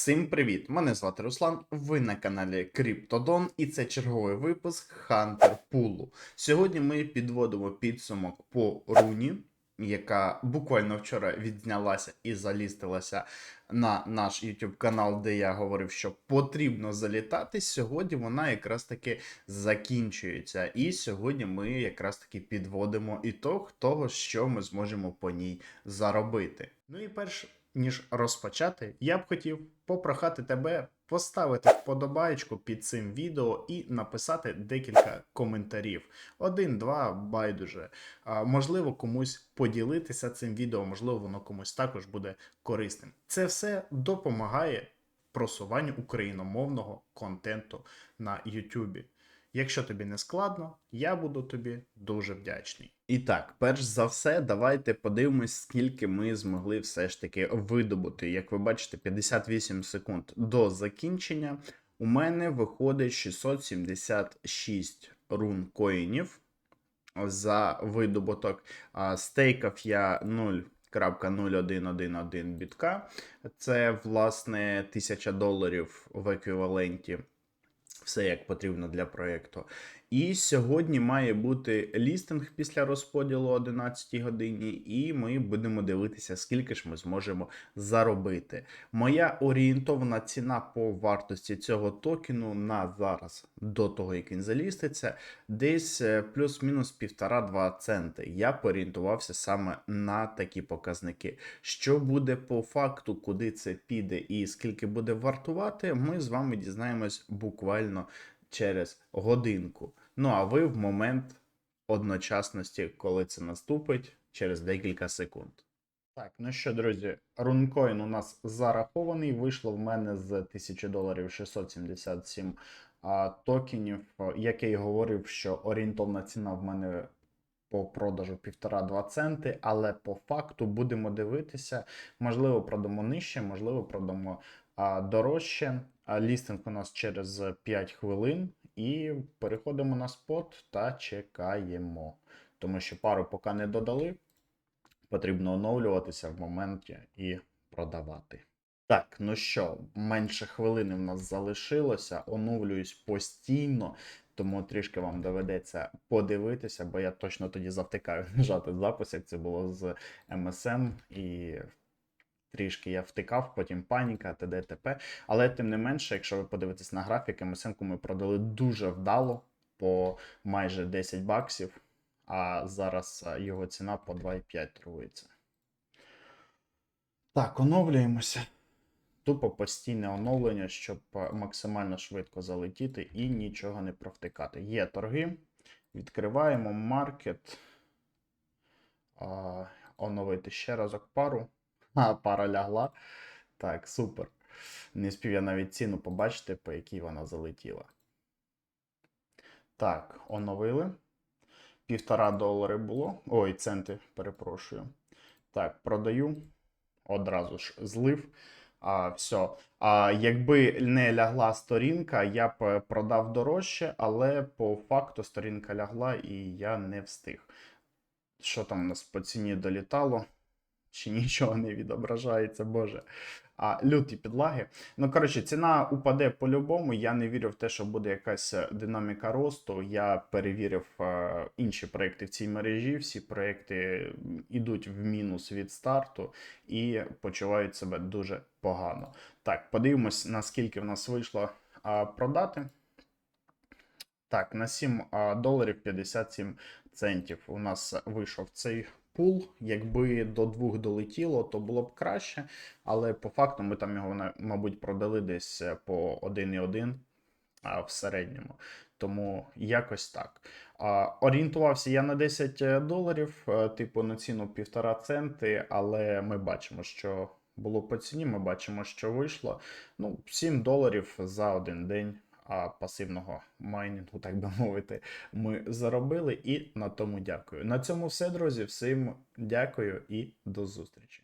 Всім привіт! Мене звати Руслан. Ви на каналі Криптодон, і це черговий випуск Hunter Pool. Сьогодні ми підводимо підсумок по руні, яка буквально вчора відзнялася і залістилася на наш YouTube канал, де я говорив, що потрібно залітати. Сьогодні вона якраз таки закінчується. І сьогодні ми якраз таки підводимо ітог того, що ми зможемо по ній заробити. Ну і перш ніж розпочати, я б хотів попрохати тебе поставити вподобаєчку під цим відео і написати декілька коментарів. Один, два, байдуже. А, можливо, комусь поділитися цим відео, можливо, воно комусь також буде корисним. Це все допомагає просуванню україномовного контенту на YouTube. Якщо тобі не складно, я буду тобі дуже вдячний. І так, перш за все, давайте подивимось, скільки ми змогли все ж таки видобути. Як ви бачите, 58 секунд до закінчення. У мене виходить 676 рун коїнів за видобуток. Стейкав я 0.0111 бітка. Це, власне, 1000 доларів в еквіваленті все як потрібно для проєкту. І сьогодні має бути лістинг після розподілу 11 годині, і ми будемо дивитися, скільки ж ми зможемо заробити. Моя орієнтовна ціна по вартості цього токену на зараз, до того як він заліститься, десь е, плюс-мінус 1,5-2 центи. Я порієнтувався саме на такі показники. Що буде по факту, куди це піде і скільки буде вартувати, ми з вами дізнаємось буквально через годинку. Ну а ви в момент одночасності, коли це наступить, через декілька секунд. Так, ну що, друзі, рункоін у нас зарахований. Вийшло в мене з 1000 доларів 677 а, токенів. Як я й говорив, що орієнтовна ціна в мене по продажу 1,5-2 центи, але по факту будемо дивитися, можливо, продамо нижче, можливо, продамо а, дорожче. Лістинг у нас через 5 хвилин. І переходимо на спот та чекаємо. Тому що пару поки не додали. Потрібно оновлюватися в моменті і продавати. Так, ну що, менше хвилини в нас залишилося. Оновлююсь постійно, тому трішки вам доведеться подивитися, бо я точно тоді завтикаю нажати запис, як це було з MSM. І трішки я втикав, потім паніка, т.д. т.п. Але тим не менше, якщо ви подивитесь на графік, MSM ми продали дуже вдало по майже 10 баксів, а зараз його ціна по 2,5 торгується. Так, оновлюємося. Тупо постійне оновлення, щоб максимально швидко залетіти і нічого не провтикати. Є торги. Відкриваємо маркет. Оновити ще разок пару. А, пара лягла. Так, супер. Не спів я навіть ціну побачити, по якій вона залетіла. Так, оновили. Півтора долари було. Ой, центи, перепрошую. Так, продаю. Одразу ж злив. А, все. А якби не лягла сторінка, я б продав дорожче, але по факту сторінка лягла і я не встиг. Що там у нас по ціні долітало? Чи нічого не відображається, боже. А люті підлаги. Ну, коротше, ціна упаде по-любому. Я не вірю в те, що буде якась е, динаміка росту. Я перевірив е, інші проекти в цій мережі. Всі проекти йдуть в мінус від старту і почувають себе дуже погано. Так, подивимось, наскільки в нас вийшло е, продати. Так, на 7 а, доларів 57 центів у нас вийшов цей пул. Якби до двох долетіло, то було б краще. Але по факту ми там його, мабуть, продали десь е, по 1,1 в середньому. Тому якось так. Орієнтувався я на 10 доларів, е, типу на ціну 1,5 центи, але ми бачимо, що було по ціні, ми бачимо, що вийшло. Ну, 7 доларів за один день а, пасивного майнінгу, так би мовити, ми заробили. І на тому дякую. На цьому все, друзі. Всім дякую і до зустрічі.